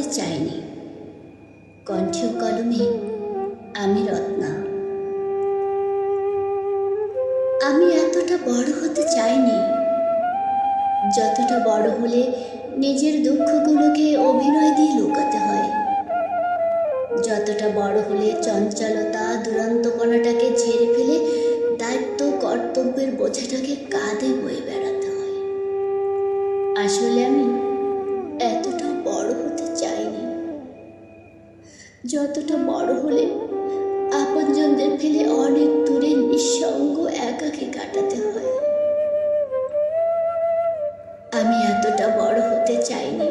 চাইনি। কণ্ঠ কলমে, আমি রত্না। আমি এতটা বড় হতে চাইনি। যতটা বড় হলে নিজের দুঃখগুলোকে অভিনয় দিয়ে লুকাতে হয়। যতটা বড় হলে চঞ্চলতা, দুরন্তপনাটাকে ঝেড়ে ফেলে দায়িত্ব, কর্তব্যের বোঝাটাকে কাঁধে বয়ে বেড়াতে হয়। আসলে আমি যতটা বড় হলে আপনজনদের ফেলে অনেক দূরে নিঃসঙ্গ একাকে কাটাতে হয়। আমি এতটা বড় হতে চাইনি।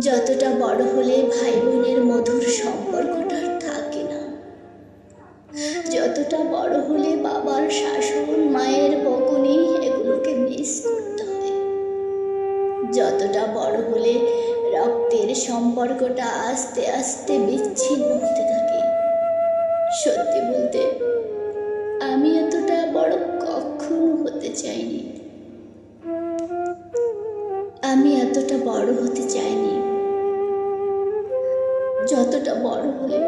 যতটা বড় হলে ভাই বোনের মধুর সম্পর্কটা রক্তের সম্পর্কটা আস্তে আস্তে বিচ্ছিন্ন হতে থাকে। সত্যি বলতে, আমি এতটা বড় কখনো হতে চাইনি। আমি এতটা বড় হতে চাইনি। যতটা বড় হলে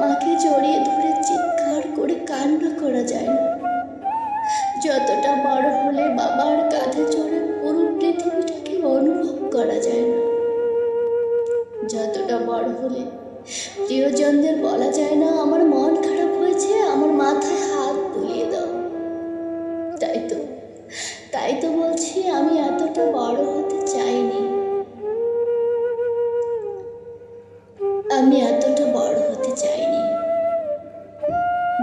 মাকে জড়িয়ে ধরে চিৎকার করে কান্না করা যায়। না যতটা বড় হলে বাবার কাঁধে চড়ে পুরো পৃথিবীটাকে অনুভব করা যায়। না যতটা বড় হলে। প্রিয়জনদের বলা যায় না, আমার মন খারাপ হয়েছে, আমার মাথায় হাত বুলিয়ে দাও। তাই তো তাই তো বলছি, আমি এতটা বড় হতে চাইনি। আমি এতটা বড় হতে চাইনি।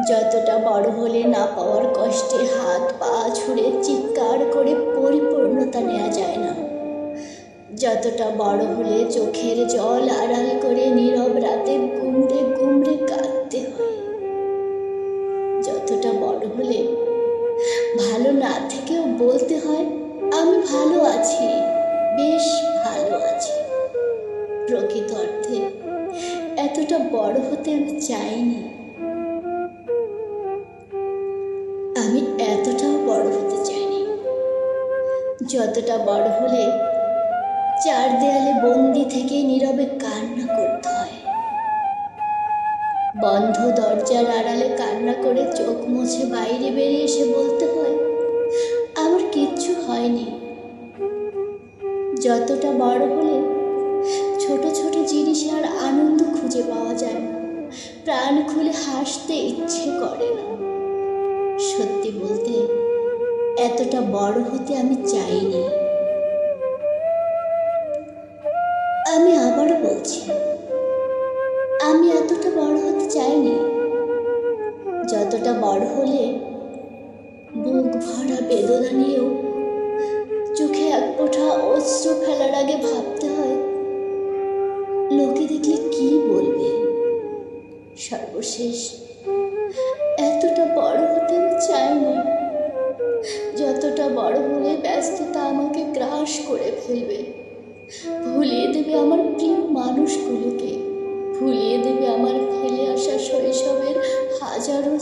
যতটা বড় হলে না পাওয়ার কষ্টে হাত পা ছুঁড়ে চিৎকার করে পরিপূর্ণতা নেওয়া যায় না। যতটা বড় হলে চোখের জল আড়াল করে নীরব রাতে গুমড়ে গুমড়ে কাঁদতে হয়। যতটা বড় হলে ভালো না থেকেও বলতে হয়, আমি ভালো আছি, বেশ ভালো আছি। প্রকৃত অর্থে এতটা বড় হতে আমি চাইনি। আমি এতটাও বড় হতে চাইনি। যতটা বড় হলে চার দেয়ালে বন্দি থেকে নীরবে কান্না করতে হয়। বন্ধ দরজার আড়ালে কান্না করে চোখ মুছে বাইরে বেরিয়ে এসে বলতে হয়, আমার কিচ্ছু হয়নি। যতটা বড় হলে ছোট ছোট জিনিসে আর আনন্দ খুঁজে পাওয়া যায় না। প্রাণ খুলে হাসতে ইচ্ছে করে না। সত্যি বলতে, এতটা বড় হতে আমি চাইনি। আবারও আমি এতটা বড় হতে চাইনি। যতটা বড় হলে বুক ভরা বেদনা নিয়েও চোখে এক ফোঁটা অস্ত্র ফেলার আগে ভাবতে হয়, লোকে দেখলে কি বলবে? সর্বশেষ এতটা বড় হতে আমি চাইনি। যতটা বড় হলে ব্যস্ততা আমাকে গ্রাস করে ফেলবে। ভুলিয়ে দেবে আমার প্রিয় মানুষগুলোকে ভুলিয়ে দেবে আমার ফেলে আসা শৈশবের হাজারো